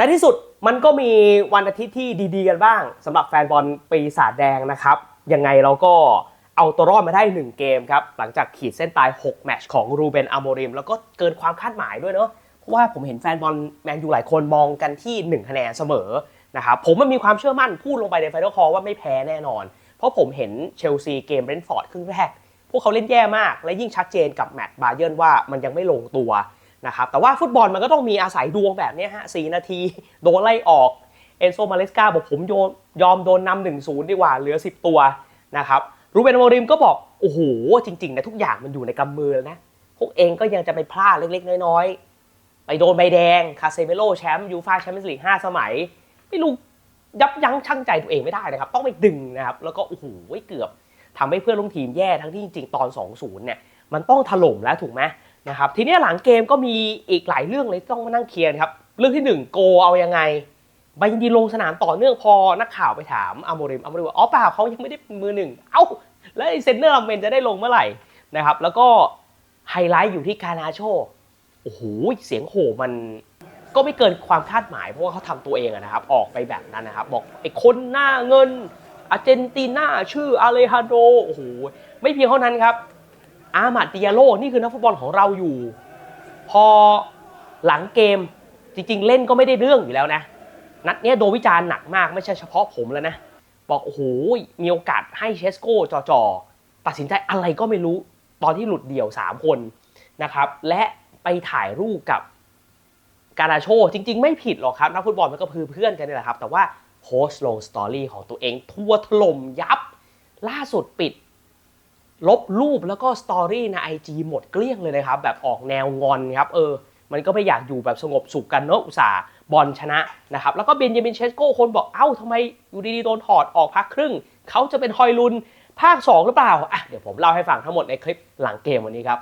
และที่สุดมันก็มีวันอาทิตย์ที่ดีๆกันบ้างสำหรับแฟนบอลปีศาจแดงนะครับ ยังไงเราก็เอาตัวรอดมาได้ 1 เกมครับ หลังจากขีดเส้นตาย 6 แมตช์ของรูเบนอโมริม แล้วก็เกินความคาดหมายด้วยเนาะเพราะว่าผมเห็นแฟนบอลแมนยูหลายคนมองกันที่ 1 คะแนนเสมอนะครับผมมันมีความเชื่อมั่นพูดลงไปในไฟนอลคอว่าไม่แพ้แน่นอน เพราะผมเห็นเชลซีเกมเบรนฟอร์ดครึ่งแรก พวกเขาเล่นแย่มาก และยิ่งชัดเจนกับแมตช์บาเยิร์นว่ามันยังไม่ลงตัว นะครับแต่ว่าฟุตบอลมันก็ต้องมีอาศัยดวงแบบนี้ฮะสนาที โดนไล่ออกเอนโซมาเลสกาบอกผมโยยอมโดนนำหนึ่งศูนย์ดีกว่าเหลือ 10 ตัวนะครับรูเบนโมริมก็บอก โอ้โห จริงๆนะทุกอย่างมันอยู่ในกำมือแล้วนะ พวกเองก็ยังจะไปพลาดเล็กๆ น้อยๆ ไปโดนใบแดง คาเซเมโลแชมป์ยูฟาแชมเปี้ยนส์ลีก5สมัย ไม่รู้ยับยั้งชั่งใจตัวเองไม่ได้นะครับ ต้องไปดึงนะครับ แล้วก็โอ้โหเกือบทำให้เพื่อนร่วมทีมแย่ทั้งที่จริงๆ ตอน 2-0เนี่ยมันต้องถล่มแล้วถูกไหม นะครับทีนี้หลังเกมก็มีอีกหลายเรื่องเลยต้องมานั่งเคลียร์ครับเรื่องที่หนึ่งโกเอายังไงบายินดีลงสนามต่อเนื่องพอนักข่าวไปถามอโมริมอโมริมว่าอ๋อเปล่าเขายังไม่ได้มือหนึ่งเอ้าแล้วไอ้เซนเนอร์ลาเมนจะได้ลงเมื่อไหร่นะครับแล้วก็ไฮไลท์อยู่ที่กานาโชโอ้โหเสียงโห่มันก็ไม่เกินความคาดหมายเพราะว่าเขาทำตัวเองนะครับ ออกไปแบบนั้นนะครับ บอกไอ้คนหน้าเงินอาร์เจนตินาชื่ออาเลฮันโดโอ้โหไม่เพียงเท่านั้นครับ อามาติยาโลนี่คือนักฟุตบอลของเราอยู่ พอหลังเกมจริง ๆ เล่นก็ไม่ได้เรื่องอยู่แล้วนะ นัดเนี้ยโดนวิจารณ์หนักมากไม่ใช่เฉพาะผมแล้วนะ บอกโอ้โหมีโอกาสให้เชสโก้จอๆตัดสินใจอะไรก็ไม่รู้ตอนที่หลุดเดี่ยว 3 คนนะครับ และไปถ่ายรูปกับการาโชจริง ๆ ไม่ผิดหรอกครับ นักฟุตบอลมันก็คือเพื่อนกันนี่แหละครับ แต่ว่าโพสต์ลงสตอรี่ของตัวเอง ทั่วถล่มยับ ล่าสุดปิด ลบรูปแล้วก็สตอรี่ใน IG หมดเกลี้ยงเลยนะครับ แบบออกแนวงอนครับเออ มันก็ไม่อยากอยู่แบบสงบสุขกันเนอะอุตส่าห์บอลชนะนะครับ แล้วก็เบนจามินเชสโก้คนบอกเอ้าทำไมอยู่ดีๆโดนถอดออกพักครึ่ง เขาจะเป็นฮอยลุนภาค 2 หรือเปล่าอะเดี๋ยวผมเล่าให้ฟังทั้งหมดในคลิปหลังเกมวันนี้ครับ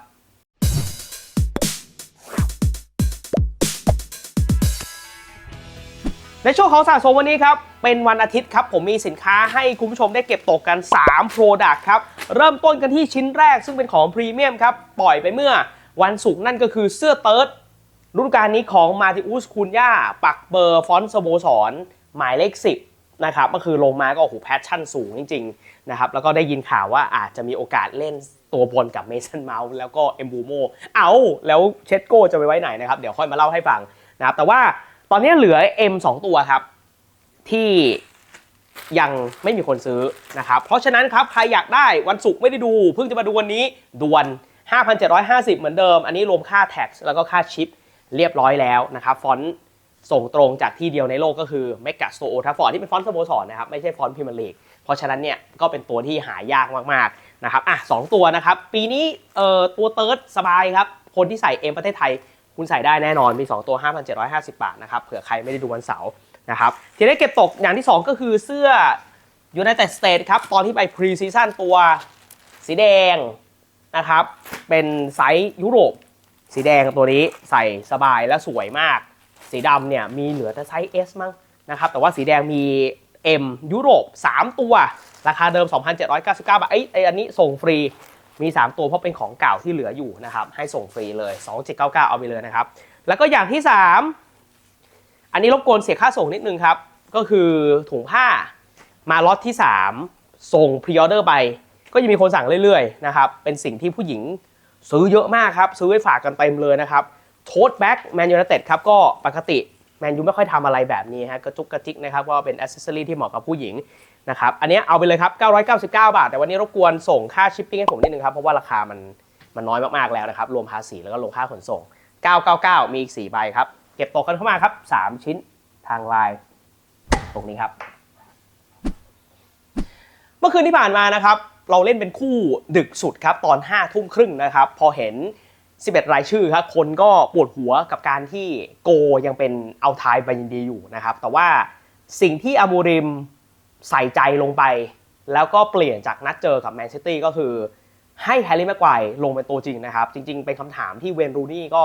ในช่วงของสะสมวันนี้ครับ เป็นวันอาทิตย์ครับ ผมมีสินค้าให้คุณผู้ชมได้เก็บตกกัน 3 Product ครับ เริ่มต้นกันที่ชิ้นแรกซึ่งเป็นของพรีเมียมครับ ปล่อยไปเมื่อวันศุกร์นั่นก็คือเสื้อเติร์ดฤดูกาลนี้ของมาติอุสคุนย่าปักเบอร์ฟอนต์สโมสร หมายเลข 10 นะครับก็คือลงมาก็โอ้โหแพชชั่นสูงจริงๆนะครับแล้วก็ได้ยินข่าวว่าอาจจะมีโอกาสเล่นตัวบนกับเมสันเมาส์แล้วก็เอมบูโมเอาแล้วเชสโกจะไปไว้ไหนนะครับ เดี๋ยวค่อยมาเล่าให้ฟังนะครับแต่ว่าตอนนี้เหลือ M 2 ตัวครับ ที่ ยังไม่มีคนซื้อนะครับเพราะฉะนั้นครับใครอยากได้วันศุกร์ไม่ได้ดู เพิ่งจะมาดูวันนี้ด่วน 5,750 เหมือนเดิม อันนี้รวมค่าแท็กแล้วก็ค่าชิปเรียบร้อยแล้วนะครับฟอนต์ส่งตรงจากที่เดียวในโลกก็คือ m e g a s t o r e Old Trafford ที่เป็นฟอนต์สโมสรนะครับไม่ใช่ฟอนต์พรีเมียร์ลีกเพราะฉะนั้นเนี่ยก็เป็นตัวที่หายากมากๆนะครับอะสองตัวนะครับปีนี้เอ่อตัวเติร์ดสบายครับคนที่ใส่เอ็มประเทศไทย คุณใส่ได้แน่นอนมี 2 ตัว 5,750 บาทนะครับเผื่อใครไม่ได้ดูวันเสาร์ นะครับทีนี้เก็บตกอย่างที่ 2 ก็คือเสื้อ United States ครับ ตอนที่ไปพรีซีซั่นตัวสีแดงนะครับ เป็นไซส์ยุโรป สีแดงตัวนี้ใส่สบายและสวยมาก สีดำเนี่ยมีเหลือแต่ไซส์ S มั้งนะครับ แต่ว่าสีแดงมี M ยุโรป 3 ตัว ราคาเดิม 2,799 บาทไอ้ไอ้อันนี้ส่งฟรีมี 3 ตัวเพราะเป็นของเก่าที่เหลืออยู่นะครับ ให้ส่งฟรีเลย 2799 เอาไปเลยนะครับ แล้วก็อย่างที่ 3 อันนี้รบกวนเสียค่าส่งนิดนึงครับ ก็คือถุงผ้ามาล็อตที่ 3 ส่งพรีออเดอร์ไป ก็ยังมีคนสั่งเรื่อยๆนะครับ เป็นสิ่งที่ผู้หญิงซื้อเยอะมากครับ ซื้อไว้ฝากกันเต็มเลยนะครับโทสแบ็กแมนยูไนเต็ดครับก็ปกติแมนยูไม่ค่อยทำอะไรแบบนี้ฮะกระจุกกระจิกนะครับก็เป็นอ c เซสซอรีที่เหมาะกับผู้หญิงนะครับอันนี้เอาไปเลยครับ 999 บาท แต่วันนี้รบกวนส่งค่าชิปปิ้งให้ผมนิดนึงครับ เพราะว่าราคามันมันน้อยมากๆแล้วนะครับ รวมภาษีแล้วก็รวมค่าขนส่ง 999 มีอีก 4 ใบครับ เก็บตกกันเข้ามาครับ 3 ชิ้นทางไลน์ตรงนี้ครับ เมื่อคืนที่ผ่านมานะครับ เราเล่นเป็นคู่ดึกสุดครับ ตอน5้าทุ่มครึ่งนะครับ พอเห็น 11 รายชื่อครับ คนก็ปวดหัวกับการที่โกยังเป็นเอาทายบายินดีอยู่นะครับ แต่ว่าสิ่งที่อามูริมใส่ใจลงไป แล้วก็เปลี่ยนจากนัดเจอกับแมนซิตี้ก็คือให้แฮร์รี่แม็กไกว์ลงเป็นตัวจริงนะครับ จริง ๆ เป็นคำถามที่เวนรูนี่ก็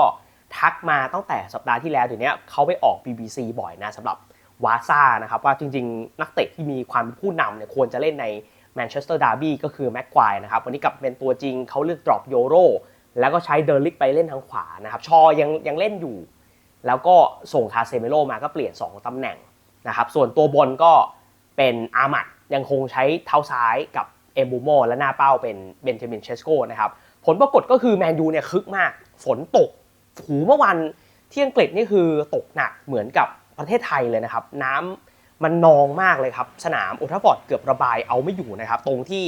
ทักมาตั้งแต่สัปดาห์ที่แล้วเดี๋ยวนี้เขาไปออก BBC บ่อยนะสำหรับวาซ่านะครับว่าจริงๆ นักเตะที่มีความเป็นผู้นำเนี่ยควรจะเล่นในแมนเชสเตอร์ดาร์บี้ก็คือแม็กไกวร์นะครับวันนี้กลับเป็นตัวจริงเขาเลือกดรอปโยโรแล้วก็ใช้เดอร์ลิกไปเล่นทางขวานะครับชอยังยังเล่นอยู่ แล้วก็ส่งคาเซเมโลมาก็เปลี่ยน 2 ตำแหน่งนะครับส่วนตัวบนก็เป็นอามัดยังคงใช้เท้าซ้ายกับเอมบูโมและหน้าเป้าเป็นเบนจามินเชสโกนะครับผลปรากฏก็คือแมนยูเนี่ยคึกมากฝนตก หูเมื่อวันที่อังกฤษนี่คือตกหนักเหมือนกับประเทศไทยเลยนะครับ น้ำมันนองมากเลยครับ สนามอุทฟอร์ดเกือบระบายเอาไม่อยู่นะครับ ตรงที่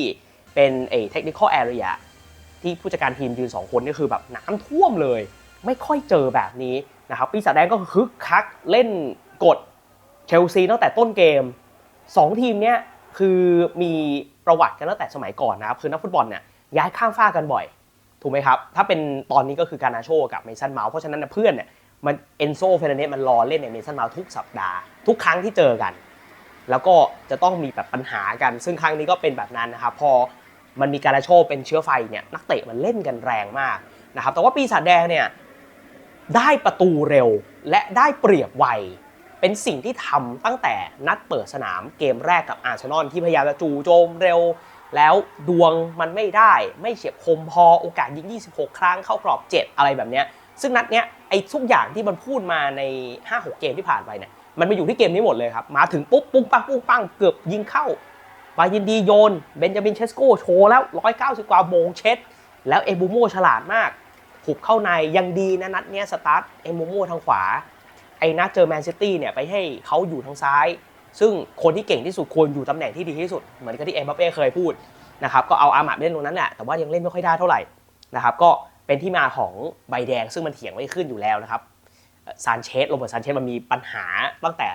เป็นเอเทคนิคอลแอเรียที่ผู้จัดการทีมยืน 2 คนนี่คือแบบน้ำท่วมเลย ไม่ค่อยเจอแบบนี้นะครับปีศาจแดงก็คึกคักเล่นกดเชลซีตั้งแต่ต้นเกม 2 ทีมเนี้ยคือมีประวัติกันตั้งแต่สมัยก่อนนะครับ คือนักฟุตบอลเนี่ยย้ายข้ามฟ้ากันบ่อย ถูกไหมครับ ถ้าเป็นตอนนี้ก็คือการนาโชกับเมสันเมาส์เพราะฉะนั้นเพื่อนเนี่ยมันเอนโซเฟรนเนสมันรอเล่นในเมสันเมาส์ทุกสัปดาห์ ทุกครั้งที่เจอกัน แล้วก็จะต้องมีแบบปัญหากัน ซึ่งครั้งนี้ก็เป็นแบบนั้นนะครับพอมันมีการนาโชเป็นเชื้อไฟเนี่ยนักเตะมันเล่นกันแรงมากนะครับแต่ว่าปีศาจแดงเนี่ยได้ประตูเร็วและได้เปรียบไวเป็นสิ่งที่ทำตั้งแต่นัดเปิดสนามเกมแรกกับอาร์เซนอลที่พยายามจะจู่โจมเร็ว แล้วดวงมันไม่ได้ไม่เฉียบคมพอโอกาสยิง 26 ครั้งเข้ากรอบ 7 อะไรแบบเนี้ยซึ่งนัดเนี้ยไอ้ทุกอย่างที่มันพูดมาใน 5-6 เกมที่ผ่านไปเนี่ยมันมาอยู่ที่เกมนี้หมดเลยครับ มาถึงปุ๊บปุ้งปังปุ้งปังเกือบยิงเข้าบายินดีโยนเบนจามินเชสโกโชว์แล้ว 190 กว่าโมงเช็ด แล้วเอบูโมฉลาดมากหุบเข้าในยังดีนะนัดเนี้ยสตาร์ทเอบูโมทางขวาไอ้นัดเจอแมนซิตี้เนี่ยไปให้เขาอยู่ทางซ้าย ซึ่งคนที่เก่งที่สุดควรอยู่ตำแหน่งที่ดีที่สุด เหมือนกับที่เอ็มบัปเป้เคยพูดนะครับก็เอาอาหมาดเล่นตรงนั้นแหละแต่ว่ายังเล่นไม่ค่อยได้เท่าไหร่นะครับก็เป็นที่มาของใบแดงซึ่งมันเถียงไม่ขึ้นอยู่แล้วนะครับซานเชสโรเบิร์ตซานเชสมันมีปัญหาตั้งแต่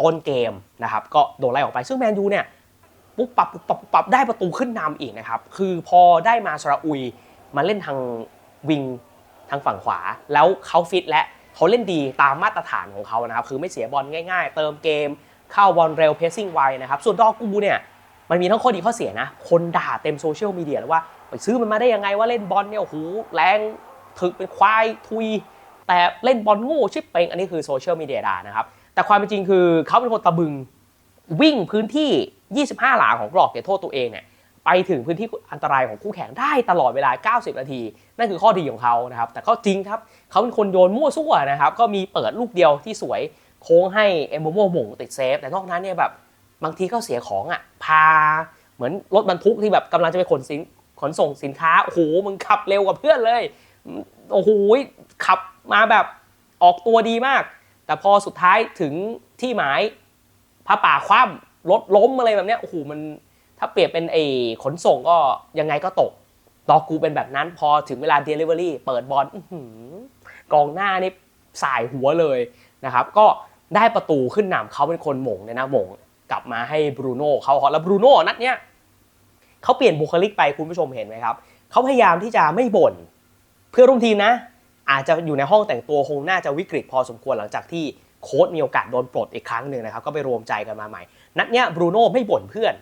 ต้นเกมนะครับก็โดนไล่ออกไปซึ่งแมนยูเนี่ยปุ๊บปับปุ๊บปับปุ๊บปับได้ประตูขึ้นนำอีกนะครับคือพอได้มาสระอุยมาเล่นทางวิงทางฝั่งขวา แล้วเขาฟิตและเขาเล่นดีตามมาตรฐานของเขานะครับคือไม่เสียบอลง่าย ๆ เติมเกม เข้าบอลเร็วเพสซิ่งไวนะครับ ส่วนดอกกูเนี่ยมันมีทั้งข้อดีข้อเสียนะ คนด่าเต็มโซเชียลมีเดียแล้วว่าไปซื้อมันมาได้ยังไงว่าเล่นบอลเนี่ยโอ้โหแรงถึกเป็นควายทุย แต่เล่นบอลโง่ชิบเปงอันนี้คือโซเชียลมีเดียด่านะครับ แต่ความเป็นจริงคือเขาเป็นคนตะบึงวิ่งพื้นที่ 25 หลาของกรอบเขตโทษตัวเองเนี่ยไปถึงพื้นที่อันตรายของคู่แข่งได้ตลอดเวลา 90 นาที นั่นคือข้อดีของเขานะครับ แต่ก็จริงครับเขาเป็นคนโยนมั่วซั่วนะครับ ก็มีเปิดลูกเดียวที่สวย โค้งให้เอมโมโมหม่งติดเซฟ แต่นอกนั้นเนี่ยแบบบางทีก็เสียของอะ พาเหมือนรถบรรทุกที่แบบกำลังจะไปขนสินขนส่งสินค้า โอ้โห มึงขับเร็วกว่าเพื่อนเลย โอ้โห ขับมาแบบออกตัวดีมาก แต่พอสุดท้ายถึงที่หมายพระป่าคว่ำรถล้มอะไรแบบเนี้ย โอ้โห มันถ้าเปรียบเป็นไอ้ขนส่งก็ยังไงก็ตกดอกกูเป็นแบบนั้นพอถึงเวลา Delivery เปิดบอลกองหน้านี่สายหัวเลย นะครับก็ได้ประตูขึ้นนำเขาเป็นคนหม่งเนี่ยนะหม่งกลับมาให้บรูโน่เขาฮอตแล้วบรูโน่นัดเนี้ยเขาเปลี่ยนบุคลิกไปคุณผู้ชมเห็นไหมครับเขาพยายามที่จะไม่บ่นเพื่อร่วมทีมนะ อาจจะอยู่ในห้องแต่งตัวคงน่าจะวิกฤตพอสมควรหลังจากที่โค้ชมีโอกาสโดนปลดอีกครั้งหนึ่งนะครับก็ไปรวมใจกันมาใหม่ นัดเนี้ยบรูโน่ไม่บ่นเพื่อน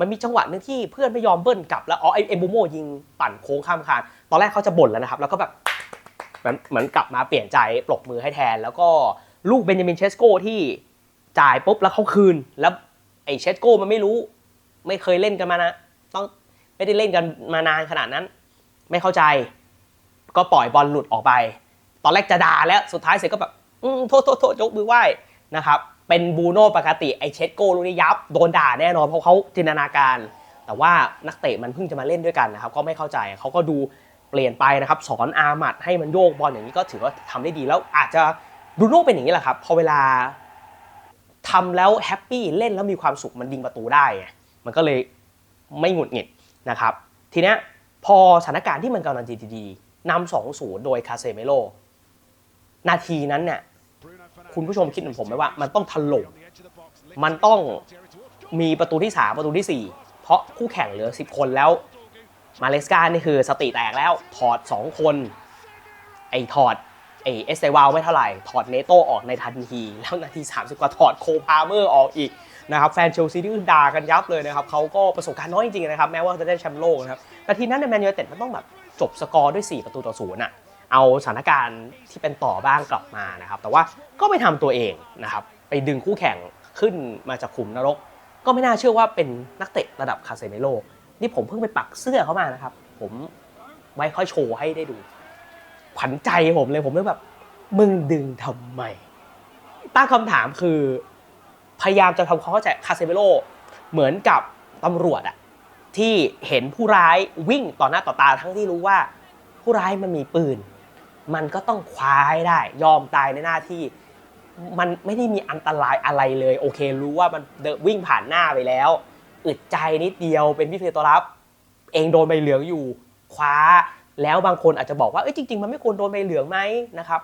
มันมีจังหวะหนึงที่เพื่อนไม่ยอมเบิ้ลกลับแล้วอ๋อไอเอ็มบูโมยิงปั่นโค้งข้ามคานตอนแรกเขาจะบ่นแล้วนะครับ แล้วก็แบบเหมือนกลับมาเปลี่ยนใจปรบมือให้แทนแล้วก็ ลูกเบนจามินเชสโก้ที่จ่ายปุ๊บแล้วเขาคืน แล้วไอ้เชสโก้มันไม่รู้ ไม่เคยเล่นกันมานะ ต้องไม่ได้เล่นกันมานานขนาดนั้น ไม่เข้าใจ ก็ปล่อยบอลหลุดออกไป ตอนแรกจะด่าแล้วสุดท้ายเสร็จก็แบบอืมโทษโทษโทษยกมือไหว้นะครับเป็นบูโน่ปกติไอ้เชสโก้ลูกนี้ยับโดนด่าแน่นอนเพราะเขาจินตนาการ แต่ว่านักเตะมันเพิ่งจะมาเล่นด้วยกันนะครับ ก็ไม่เข้าใจเขาก็ดูเปลี่ยนไปนะครับ สอนอามัดให้มันโยกบอลอย่างนี้ก็ถือว่าทำได้ดีแล้วอาจจะ บูโน่เป็นอย่างนี้แหละครับ พอเวลาทำแล้วแฮปปี้เล่นแล้วมีความสุขมันยิงประตูได้ มันก็เลยไม่หงุดหงิดนะครับ ทีนี้พอสถานการณ์ที่มันกำลังดีๆนำสองศูนย์โดยคาเซเมโลนาทีนั้นเนี่ยคุณผู้ชมคิดเหมือนผมไหมว่า มันต้องถล่มมันต้องมีประตูที่3ประตูทีสี่ 4 เพราะคู่แข่งเหลือ 10 คนแล้ว มาเลสกานี่คือสติแตกแล้วถอด 2 คน ไอ้ถอด ไอเอสเตวาลไม่เท่าไหร่ ถอดเนโตออกในทันที แล้วนาที 30 กว่าถอดโคพาเมอร์ออกอีกนะครับแฟนเชลซีที่ด่ากันยับเลยนะครับเขาก็ประสบการณ์น้อยจริงๆนะครับ แม้ว่าจะได้แชมป์โลกนะครับแต่ทีนั้นในแมนยูเต็ดมันต้องแบบจบสกอร์ด้วย 4 ประตูต่อศูนย์อะเอาสถานการณ์ที่เป็นต่อบ้างกลับมานะครับ แต่ว่าก็ไม่ทำตัวเองนะครับไปดึงคู่แข่งขึ้นมาจากขุมนรก ก็ไม่น่าเชื่อว่าเป็นนักเตะระดับคาเซเมโลนี่ผมเพิ่งไปปักเสื้อเขามานะครับ ผมไว้ค่อยโชว์ให้ได้ดู ขวัญใจผมเลยผมเลยแบบ มึงดึงทำไมตั้งคำถามคือ พยายามจะทำความเข้าใจคาเซเมโลเหมือนกับตำรวจอะที่เห็นผู้ร้ายวิ่งต่อหน้าต่อตาทั้งที่รู้ว่า ผู้ร้ายมันมีปืน มันก็ต้องคว้าให้ได้ ยอมตายในหน้าที่ มันไม่ได้มีอันตรายอะไรเลย โอเค รู้ว่ามันเดวิ่งผ่านหน้าไปแล้วอึดใจนิดเดียวเป็นพี่เพตัวรับ เองโดนใบเหลืองอยู่ คว้า แล้วบางคนอาจจะบอกว่าเอ้ยจริง ๆ มันไม่ควรโดนใบเหลืองไหมนะครับ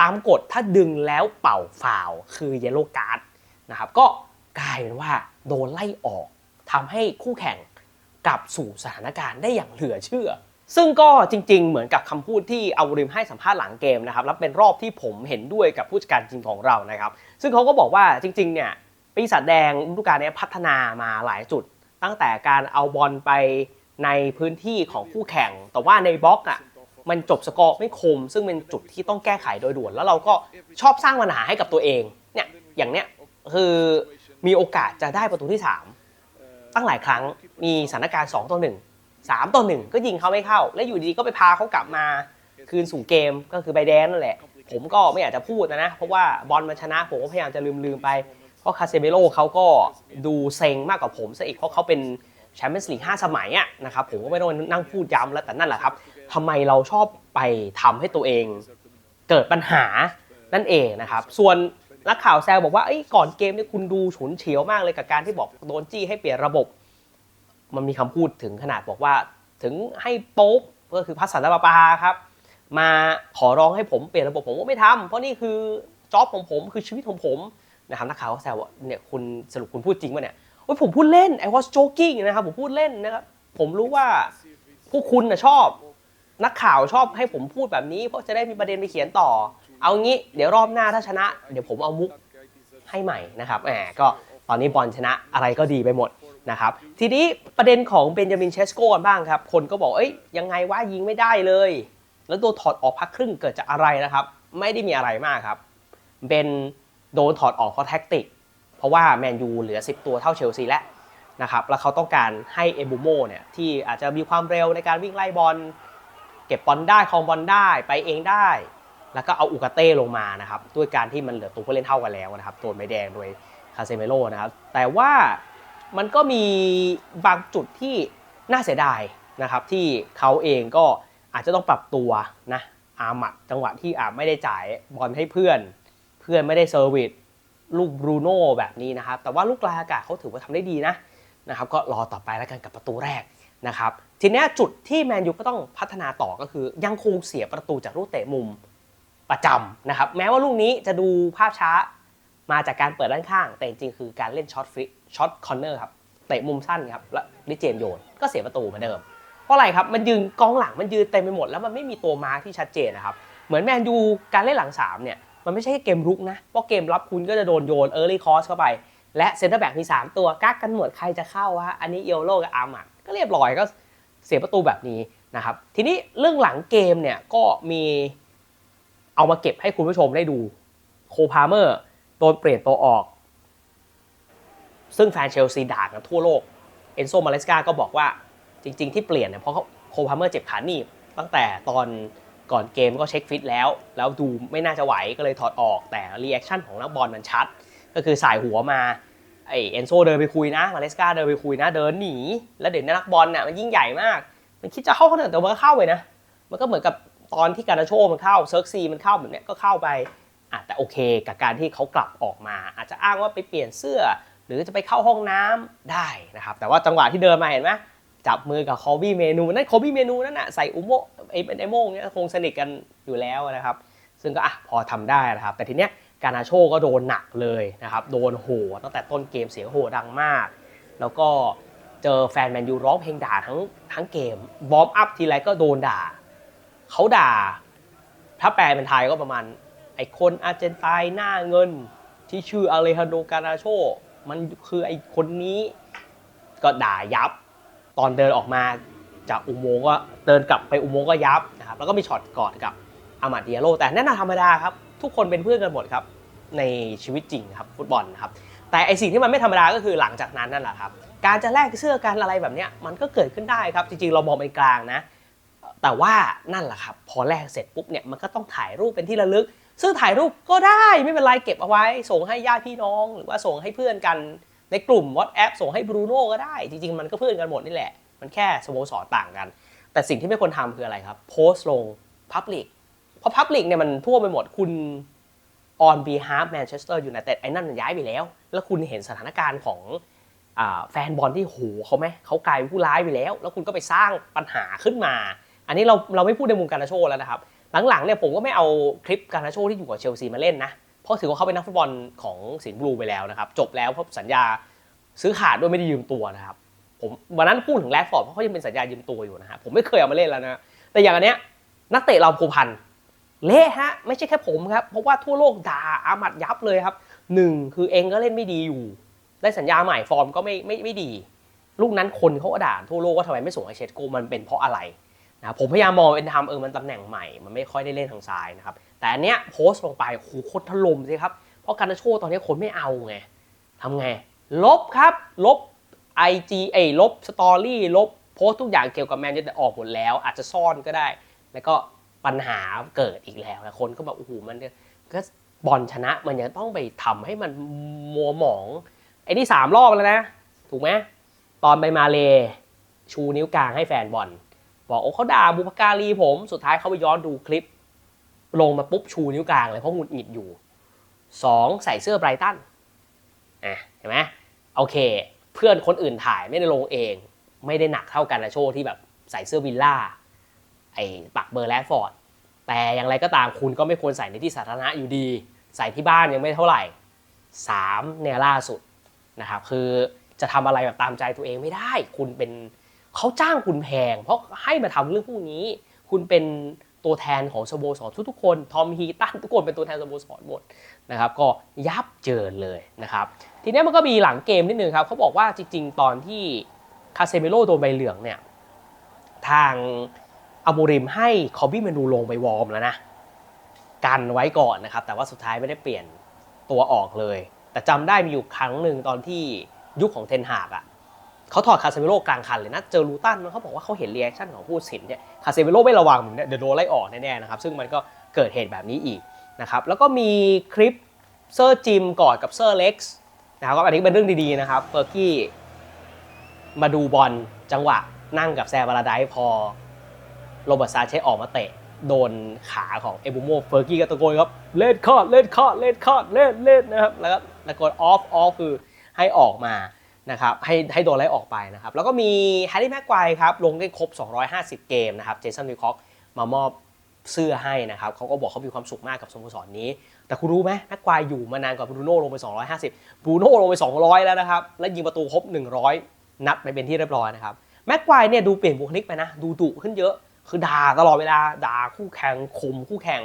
ตามกฎถ้าดึงแล้วเป่าฟาวคือเยลโลการ์ดนะครับก็กลายเป็นว่าโดนไล่ออกทำให้คู่แข่งกลับสู่สถานการณ์ได้อย่างเหลือเชื่อ ซึ่งก็จริง ๆ เหมือนกับคำพูดที่เอาริมให้สัมภาษณ์หลังเกมนะครับและเป็นรอบที่ผมเห็นด้วยกับผู้จัดการทีมของเรานะครับ ซึ่งเขาก็บอกว่าจริง ๆ เนี่ยปีศาจแดงฤดูกาลนี้พัฒนามาหลายจุด ตั้งแต่การเอาบอลไป ในพื้นที่ของคู่แข่ง แต่ว่าในบล็อกอะมันจบสกอร์ไม่คม ซึ่งเป็นจุดที่ต้องแก้ไขโดยด่วน แล้วเราก็ชอบสร้างปัญหาให้กับตัวเองเนี่ยอย่างเนี้ยคือมีโอกาสจะได้ประตูที่ 3 ตั้งหลายครั้งมีสถานการณ์2ต่อ1 3ต่อ1ก็ยิงเขาไม่เข้า และอยู่ดีก็ไปพาเขากลับมาคืนสู่เกมก็คือใบแดงนั่นแหละ ผมก็ไม่อยากจะพูดนะนะ เพราะว่าบอลมันชนะผมก็พยายามจะลืมๆไป เพราะคาเซเมโลเขาก็ดูเซ็งมากกว่าผมซะอีกเพราะเขาเป็น แชมเปี้ยนส์ลีก5สมัยอะนะครับผมก็ไม่ต้องนั่งพูดย้ำแล้วแต่นั่นแหละครับทำไมเราชอบไปทำให้ตัวเองเกิดปัญหานั่นเองนะครับ ส่วนนักข่าวแซวบอกว่าก่อนเกมเนี่ยคุณดูฉุนเฉียวมากเลยกับการที่บอกโดนจี้ให้เปลี่ยนระบบ มันมีคำพูดถึงขนาดบอกว่า ถึงให้โป๊ปก็คือพัสสันตะปาปาครับ มาขอร้องให้ผมเปลี่ยนระบบผมก็ไม่ทำเพราะนี่คือจ็อบของผมคือชีวิตของผมนะครับนักข่าวแซวว่าเนี่ยคุณสรุปคุณพูดจริงป่ะเนี่ย โอ้ยผมพูดเล่น I was joking นะครับ ผมพูดเล่นนะครับ ผมรู้ว่าพวกคุณนะชอบ นักข่าวชอบให้ผมพูดแบบนี้ เพราะจะได้มีประเด็นไปเขียนต่อ เอางี้เดี๋ยวรอบหน้าถ้าชนะ เดี๋ยวผมเอามุกให้ใหม่นะครับแหมก็ตอนนี้บอลชนะอะไรก็ดีไปหมดนะครับ ทีนี้ประเด็นของเบนจามินเชสโกกันบ้างครับ คนก็บอกเอ้ยยังไงว่ายิงไม่ได้เลย แล้วตัวถอดออกพักครึ่งเกิดจากอะไรนะครับ ไม่ได้มีอะไรมากครับเป็นโดนถอดออกเพราะแท็กติก เพราะว่าแมนยูเหลือ 10 ตัวเท่าเชลซีแล้วนะครับแล้วเขาต้องการให้เอบูโมเนี่ยที่อาจจะมีความเร็วในการวิ่งไล่บอลเก็บบอลได้ครองบอลได้ไปเองได้ แล้วก็เอาอุกาเต้ลงมานะครับด้วยการที่มันเหลือตัวผู้เล่นเท่ากันแล้วนะครับโดนใบแดงโดยคาเซเมโลนะครับแต่ว่ามันก็มีบางจุดที่น่าเสียดายนะครับที่เขาเองก็อาจจะต้องปรับตัวนะอาหมัดจังหวะที่อาไม่ได้จ่ายบอลให้เพื่อน เพื่อนไม่ได้เซอร์วิส ลูกบรูโน่แบบนี้นะครับ แต่ว่าลูกกลางอากาศเขาถือว่าทำได้ดีนะนะครับ ก็รอต่อไปแล้วกันกับประตูแรกนะครับ ทีนี้จุดที่แมนยูก็ต้องพัฒนาต่อก็คือ ยังคงเสียประตูจากลูกเตะมุมประจำนะครับ แม้ว่าลูกนี้จะดูภาพช้ามาจากการเปิดด้านข้าง แต่จริงๆคือการเล่นช็อตฟรีช็อตคอร์เนอร์ครับเตะมุมสั้นครับแล้วดิเจนโยนก็เสียประตูเหมือนเดิม เพราะอะไรครับมันยืนกองหลังมันยืนเต็มไปหมดแล้วมันไม่มีตัวมาร์คที่ชัดเจนนะครับเหมือนแมนยูการเล่นหลังสามเนี่ย มันไม่ใช่แค่เกมรุกนะ เพราะเกมรับคุณก็จะโดนโยนเออร์ลี่คอสเข้าไป และเซ็นเตอร์แบ็กมี 3 ตัวกักกันหมดใครจะเข้าวะอันนี้เอลโลกับอาร์มัดก็เรียบร้อยก็เสียประตูแบบนี้นะครับ ทีนี้เรื่องหลังเกมเนี่ยก็มีเอามาเก็บให้คุณผู้ชมได้ดูโคพาเมอร์โดนเปลี่ยนตัวออก ซึ่งแฟนเชลซีด่ากันทั่วโลกเอนโซมาเลสกาก็บอกว่าจริง ๆ ที่เปลี่ยนเนี่ยเพราะโคพาเมอร์เจ็บขาหนีบตั้งแต่ตอน ก่อนเกมก็เช็คฟิตแล้ว แล้วดูไม่น่าจะไหวก็เลยถอดออกแต่รีแอคชั่นของนักบอลมันชัด ก็คือสายหัวมาไอเอนโซเดินไปคุยนะมาเลสกาเดินไปคุยนะ เดินหนี แล้วเด็กนักบอลน่ะมันยิ่งใหญ่มาก มันคิดจะเข้าเขาเถอะแต่มันก็เข้าไปนะ มันก็เหมือนกับตอนที่การาโชมันเข้าเซิร์กซีมันเข้าแบบเนี้ยก็เข้าไปอะแต่โอเค กับการที่เขากลับออกมา อาจจะอ้างว่าไปเปลี่ยนเสื้อ หรือจะไปเข้าห้องน้ำได้นะครับแต่ว่าจังหวะที่เดินมาเห็นไหม จับมือกับคอบี้เมนูนั่นคอบี้เมนูนั่นน่ะใส่อุโมไอเป็นไอโมงเนี้ยคงสนิทกันอยู่แล้วนะครับ ซึ่งก็อะพอทำได้นะครับ แต่ทีเนี้ยการนาโชก็โดนหนักเลยนะครับ โดนโหตั้งแต่ต้นเกมเสียงโหดังมาก แล้วก็เจอแฟนแมนยูร้องเพลงด่าทั้งทั้งเกม บอมอัพทีไรก็โดนด่า เขาด่า ถ้าแปลเป็นไทยก็ประมาณ ไอคนอาร์เจนไตน์หน้าเงิน ที่ชื่ออเลฮันโดการนาโช มันคือไอคนนี้ก็ด่ายับ ตอนเดินออกมาจากอุโมงค์ก็เดินกลับไปอุโมงค์ก็ยับนะครับแล้วก็มีช็อตกอดกับอามาดิอาโลแต่นั่นน่ะธรรมดาครับ ทุกคนเป็นเพื่อนกันหมดครับในชีวิตจริงครับฟุตบอลครับแต่ไอสิ่งที่มันไม่ธรรมดาก็คือหลังจากนั้นนั่นแหละครับ การจะแลกเสื้อกันอะไรแบบเนี้ยมันก็เกิดขึ้นได้ครับ จริงๆ เรามองเป็นกลางนะ แต่ว่านั่นแหละครับ พอแลกเสร็จปุ๊บเนี่ยมันก็ต้องถ่ายรูปเป็นที่ระลึก ซึ่งถ่ายรูปก็ได้ไม่เป็นไรเก็บเอาไว้ ส่งให้ญาติพี่น้อง หรือว่าส่งให้เพื่อนกัน ในกลุ่ม WhatsApp ส่งให้บรูโน่ก็ได้ จริงๆ มันก็เพื่อนกันหมดนี่แหละ มันแค่สโมสรต่างกัน แต่สิ่งที่ไม่ควรทำคืออะไรครับ โพสต์ลง Public เพราะ Public เนี่ยมันทั่วไปหมดคุณ on behalf Manchester United ไอ้นั่นมันย้ายไปแล้ว แล้วคุณเห็นสถานการณ์ของอแฟนบอลที่โหเขาไหมเขากลายเป็นผู้ร้ายไปแล้ว แล้วคุณก็ไปสร้างปัญหาขึ้นมา อันนี้เราเราไม่พูดในมุมการนาโชแล้วนะครับ หลังๆเนี่ยผมก็ไม่เอาคลิปการนาโชที่อยู่กับเชลซีมาเล่นนะ เพราะถือว่าเขาเป็นนักฟุตบอลของสิงห์บลูไปแล้วนะครับ จบแล้วเพราะสัญญาซื้อขาดด้วยไม่ได้ยืมตัวนะครับ ผมวันนั้นพูดถึงแรดฟอร์ดเพราะเขายังเป็นสัญญายืมตัวอยู่นะฮะผมไม่เคยเอามาเล่นแล้วนะแต่อย่างอันเนี้ยนักเตะเราผูพันเละฮะไม่ใช่แค่ผมครับเพราะว่าทั่วโลกด่าอามัดยับเลยครับหนึ่งคือเองก็เล่นไม่ดีอยู่ ได้สัญญาใหม่ฟอร์มก็ไม่ไม่ไม่ดี ลูกนั้นคนเขาก็ด่าทั่วโลกว่าทำไมไม่ส่งไอเชสโกมันเป็นเพราะอะไรนะผมพยายามมองเป็นทำเออมันตำแหน่งใหม่ มันไม่ค่อยได้เล่นทางซ้ายนะครับ แต่อันเนี้ยโพสต์ลงไปโหคนถล่มสิครับ เพราะการนาโชตอนนี้คนไม่เอาไงทำไง ลบครับ ลบ IG เอลบสตอรี่ลบโพสต์ทุกอย่างเกี่ยวกับแมนยูแต่ออกหมดแล้ว อาจจะซ่อนก็ได้ แล้วก็ปัญหาเกิดอีกแล้วนะคนก็แบบโอ้โหมันก็บอลชนะมันยังต้องไปทำให้มันมัวหมองไอ้นี่สามรอบแล้วนะ ถูกไหมตอนไปมาเลชูนิ้วกลางให้แฟนบอลบอกโอ้เขาด่าบุพการีผม สุดท้ายเขาไปย้อนดูคลิป ลงมาปุ๊บชูนิ้วกลางเลยเพราะหงุดหงิดอยู่สองใส่เสื้อไบรตันอะเห็นไหมโอเค เพื่อนคนอื่นถ่ายไม่ได้ลงเอง ไม่ได้หนักเท่ากันนะโชว์ที่แบบใส่เสื้อวิลล่าไอ้ปักเบอร์แรดฟอร์ดแต่อย่างไรก็ตามคุณก็ไม่ควรใส่ในที่สาธารณะอยู่ดี ใส่ที่บ้านยังไม่เท่าไหร่สามเนี่ยล่าสุดนะครับคือจะทำอะไรแบบตามใจตัวเองไม่ได้ คุณเป็นเขาจ้างคุณแพง เพราะให้มาทำเรื่องพวกนี้ คุณเป็น ตัวแทนของสโมสรทุกๆคน ทอมฮีตันทุกคนเป็นตัวแทนสโมสรหมดนะครับก็ยับเจินเลยนะครับ ทีนี้มันก็มีหลังเกมนิดนึงครับเขาบอกว่าจริงๆ ตอนที่คาเซเมโลโดนใบเหลืองเนี่ยทางอามูริมให้คอบบี้เมนูลงไปวอร์มแล้วนะ กันไว้ก่อนนะครับ แต่ว่าสุดท้ายไม่ได้เปลี่ยนตัวออกเลย แต่จำได้มีอยู่ครั้งหนึ่งตอนที่ยุคของเทนฮากอะ เขาถอดคาเซเมโลกลางคันเลยนะ เจอลูตันเขาบอกว่าเขาเห็นเรีแอคชั่นของผู้สินเนี่ย คาเซเมโลไม่ระวังเนี่ยเดี๋ยวโดนไล่ออกแน่ๆนะครับ ซึ่งมันก็เกิดเหตุแบบนี้อีกนะครับ แล้วก็มีคลิปเซอร์จิมกอดกับเซอร์เล็กซ์นะครับอันนี้เป็นเรื่องดีๆนะครับเฟอร์กี้มาดูบอลจังหวะนั่งกับแซมบาราไดพอโรเบิร์ตซาเชสออกมาเตะโดนขาของเอบูโมเฟอร์กี้ก็ตะโกนครับเล่นคอดเล่นคอดเล่นคอดเล่นเล่นนะครับแล้วก็ตะโกนออฟออฟคือให้ออกมา นะครับให้ให้โดนไล่ออกไปนะครับ แล้วก็มีแฮร์รี่แม็กไกวครับลงได้ครบ 250 เกมนะครับเจสันวิคอกมามอบเสื้อให้นะครับเขาก็บอกเขามีความสุขมากกับสโมสรนี้ แต่คุณรู้ไหมแม็กไกวร์อยู่มานานกว่าบรูโน่ลงไป 250บรูโน่ลงไป 200 แล้วนะครับ และยิงประตูครบ 100 นัดไปเป็นที่เรียบร้อยนะครับแม็กไกวร์เนี่ยดูเปลี่ยนบุคลิกไปนะ ดูดุขึ้นเยอะ คือด่าตลอดเวลาด่าคู่แข่งข่มคู่แข่ง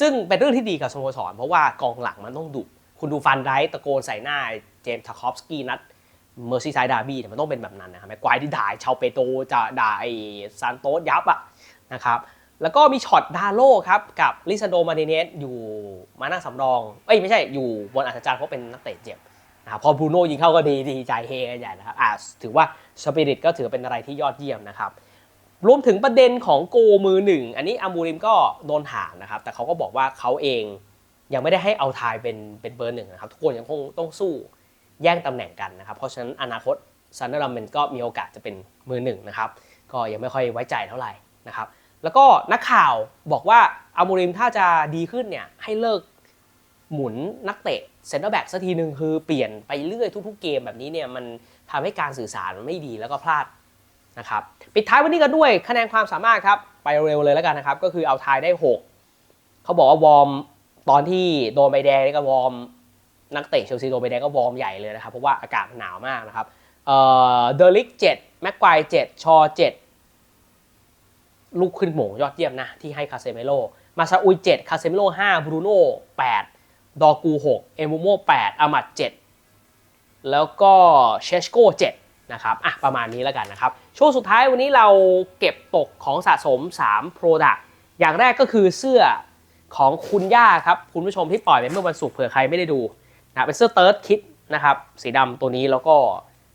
ซึ่งเป็นเรื่องที่ดีกับสโมสร เพราะว่ากองหลังมันต้องดุคุณดูฟันไรท์ตะโกนใส่หน้าเจมส์ทาคอฟสกี้นัด เมอร์ซีไซด์ดาร์บี้เนี่ยมันต้องเป็นแบบนั้นนะครับแม็กไกวร์ที่ด่าชาวเปโตรจะด่าไอ้ซานโตสยับอะนะครับแล้วก็มีช็อตดาโลครับ กับลิซานโดมาเดเนสอยู่มานั่งสำรอง เอ้ย ไม่ใช่อยู่บนอัศจรรย์เพราะเป็นนักเตะเจ็บนะครับพอบรูโน่ยิงเข้าก็ดีดีใจเฮกันใหญ่นะครับอ่าถือว่าสปิริตก็ถือเป็นอะไรที่ยอดเยี่ยมนะครับ รวมถึงประเด็นของโกมือหนึ่ง อันนี้อามูริมก็โดนถามนะครับ แต่เขาก็บอกว่าเขาเองยังไม่ได้ให้เอาทายเป็นเป็นเบอร์หนึ่งนะครับ ทุกคนยังคงต้องสู้ แย่งตำแหน่งกันนะครับ เพราะฉะนั้นอนาคตซันเดอร์ลัมเมนก็มีโอกาสจะเป็นมือหนึ่งนะครับ ก็ยังไม่ค่อยไว้ใจเท่าไหร่นะครับ แล้วก็นักข่าวบอกว่าอามูริมถ้าจะดีขึ้นเนี่ยให้เลิกหมุนนักเตะเซนเตอร์แบ็กสักทีหนึ่งคือเปลี่ยนไปเรื่อยทุก ๆ เกมแบบนี้เนี่ยมันทำให้การสื่อสารไม่ดีแล้วก็พลาดนะครับปิดท้ายวันนี้กันด้วยคะแนนความสามารถครับ ไปเร็วเลยแล้วกันนะครับ ก็คือเอาทายได้ 6 เขาบอกว่าวอร์มตอนที่โดนใบแดงนี่ก็วอร์ม นักเตะเชลซีโดนใบแดงก็วอร์มใหญ่เลยนะครับ เพราะว่าอากาศมันหนาวมากนะครับเอ่อเดลิกเจ็ดแม็กควายเจ็ดชอเจ็ดลูกขึ้นหม่งยอดเยี่ยมนะ ที่ให้คาเซเมโลมาซาอุยเจ็ดคาเซเมโลห้าบรูโน่แปดดอกูหกเอมูโม่แปดอามัดเจ็ดแล้วก็เชสโก้7นะครับอะประมาณนี้แล้วกันนะครับ ช่วงสุดท้ายวันนี้เราเก็บตกของสะสม3 Product อย่างแรกก็คือเสื้อของคุณย่าครับ คุณผู้ชมที่ปล่อยไปเมื่อวันศุกร์เผื่อใครไม่ได้ดู นะเป็นเสื้อเติร์ดคิดนะครับสีดำตัวนี้แล้วก็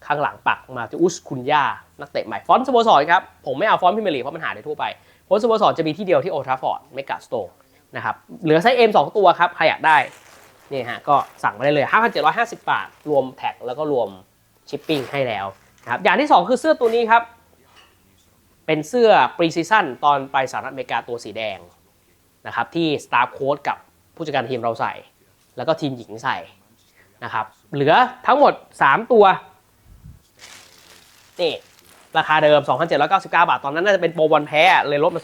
ข้างหลังปักมาติอุสคุณย่านักเตะใหม่ฟอนต์สโมสรครับ ผมไม่เอาฟอนต์พิมลีเพราะมันหาได้ทั่วไปฟอนต์สโมสรจะมีที่เดียวที่โอทราฟอร์ดเมกาสโตร์นะครับเหลือไซส์ M 2ตัวครับ ใครอยากได้นี่ฮะก็สั่งมาได้เลย 5,750 บาท รวมแท็กแล้วก็รวมชิปปิ้งให้แล้วนะครับอย่างที่ 2 คือเสื้อตัวนี้ครับ เป็นเสื้อปรีซีซั่นตอนไปสหรัฐอเมริกาตัวสีแดงนะครับที่สตาร์โค้ดกับผู้จัดการทีมเราใส่ แล้วก็ทีมหญิงใส่ นะครับ เหลือทั้งหมด 3 ตัว นี่ ราคาเดิม 2,799 บาท ตอนนั้นน่าจะเป็นโปรบอลแพ้เลยลดมา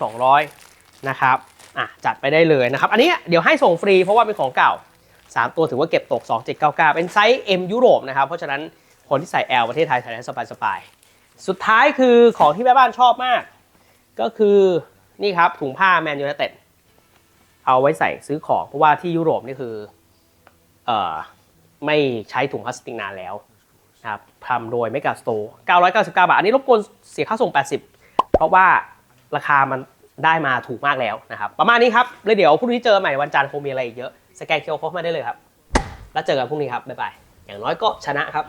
200 นะครับอะจัดไปได้เลยนะครับ อันนี้เดี๋ยวให้ส่งฟรีเพราะว่าเป็นของเก่า 3 ตัวถือว่าเก็บตก 2799 เป็นไซส์ M ยุโรปนะครับ เพราะฉะนั้นคนที่ใส่ L ประเทศไทยใส่ได้สบายๆ สุดท้ายคือของที่แม่บ้านชอบมาก ก็คือนี่ครับถุงผ้าแมนยู i นเต็ดเอาไว้ใส่ซื้อของ เพราะว่าที่ยุโรปนี่คือเอ่อ ไม่ใช้ถุงพลาสติกนานแล้วนะครับทำโดยไม่กาสโตร์999 บาท อันนี้รบกวนเสียค่าส่ง 80 เพราะว่าราคามันได้มาถูกมากแล้วนะครับ ประมาณนี้ครับ แล้วเดี๋ยวพรุ่งนี้เจอใหม่วันจันทร์คงมีอะไรอีกเยอะ สแกนเคอร์โคดมาได้เลยครับ แล้วเจอกันพรุ่งนี้ครับ บ๊ายบาย อย่างน้อยก็ชนะครับ